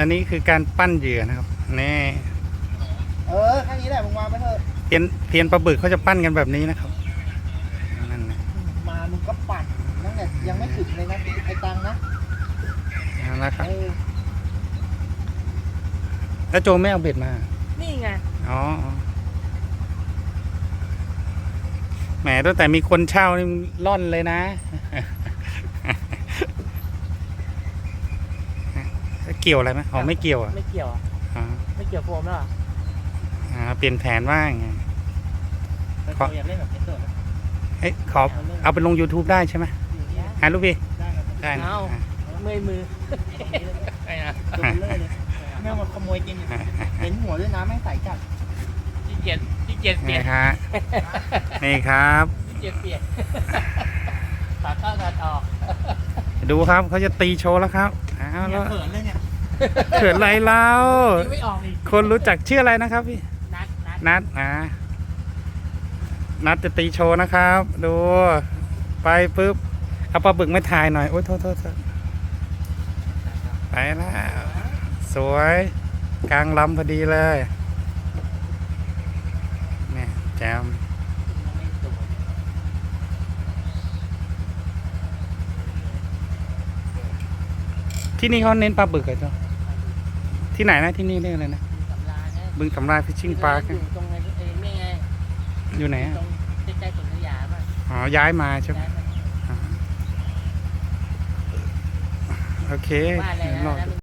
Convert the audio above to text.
อันนี้คือการปั้นเหยื่อนะครับนี่เออแค่นี้แหละมึงวางไปเถอะเทียนเทียนปลาบึกเขาจะปั้นกันแบบนี้นะครับนั่นนะมามึงก็ปั่นตั้งแต่ยังไม่ถึงเลยนะไอ้ตังค์นะนั่นนะครับเออแล้วโจไม่เอาเบ็ดมา นี่ไง อ๋อแหมตั้งแต่มีคนเช่านี่ล่อนเลยนะ เกี่ยวอะไรไหมอ๋อไม่เกี่ยวอะไม่เกี่ยวอะอ๋อไม่เกี่ยวโฟมแล้วเหรออ่าเปลี่ยนแผนว่าไง แต่ขออยากเล่นแบบเอสเตอร์นะเอ้ยขอเอาไปลง YouTube ได้ใช่ไหมฮะลูกพี่ได้ครับได้นะเอาเมื่อยมือไอ้นะตัวเบลอเลยแม่งมาขโมยกินเห็นหัวด้วยนะแม่งใส่จัดขี้เกียจขี้เกียจเปลี่นี่ยนครับนี่ครับขี้เกียจเปลี่ยนขาเข้าขาออก ดูครับเขาจะตีโชว์แล้วครับอ้าวเนี่แล้ยว เขินเลยเนี่ย เขินอะไรเรายิงไม่ออกอีกคนรู้จักชื่ออะไรนะครับพี่ นัดนัดนัดอ่านัดจะตีโชว์นะครับ ดู ไปปุ๊บเอาปลาบึกมาถ่ายหน่อย โอ้ยโทษโทษโทษไปแล้วสวย กลางลำพอดีเลยเนี่ยแจมไม่สวยที่นี่เขาเน้นปลาบึกเหรอเจ้า ที่ไหนนะที่นี่เรียกอะไรนะมีสำราญนะบึงสำราญฟิชชิ่งปาร์คอยู่ตรงไงเอ้ยไม่ไงอยู่ไหนตอะรงใกล้ๆสวนสยามอะอ๋อย้ายมาใช่ไหมย้ายมาอ่าโอเคบ้านอะไรเดี๋ยวรอนะ